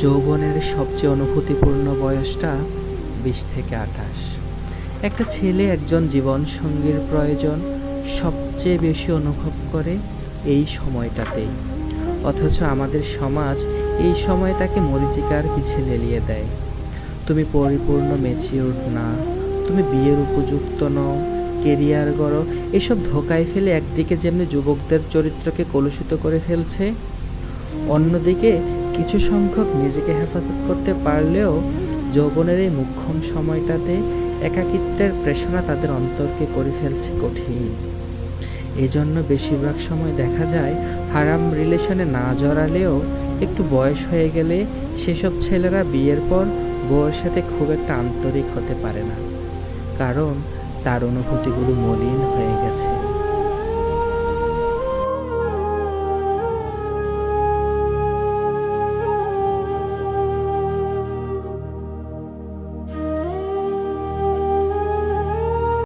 যৌবনের সবচেয়ে অনুভূতিপূর্ণ বয়সটা বিশ থেকে আঠাশ। একটা ছেলে একজন জীবনসঙ্গীর প্রয়োজন সবচেয়ে বেশি অনুভব করে এই সময়টাতেই। অথচ আমাদের সমাজ এই সময় তাকে মরিচিকার পিছে লেলিয়ে দেয়। তুমি পরিপূর্ণ ম্যাচিউর না, তুমি বিয়ের উপযুক্ত নও কেরিয়ার গড়ো, এসব ধোকায় ফেলে একদিকে যেমনি যুবকদের চরিত্রকে কলুষিত করে ফেলছে, অন্যদিকে কিছু সংখ্যক নিজেকে হেফাজত করতে পারলেও যৌবনের এই মুখ্যম সময়টাতে একাকিত্বের প্রেষণা তাদের অন্তরকে করে ফেলছে কঠিন। এজন্য বেশিরভাগ সময় দেখা যায় হারাম রিলেশনে না জড়ালেও একটু বয়স হয়ে গেলে সেসব ছেলেরা বিয়ের পর বউয়ের সাথে খুব একটা আন্তরিক হতে পারে না। কারণ তার অনুভূতিগুলো মলিন হয়ে গেছে।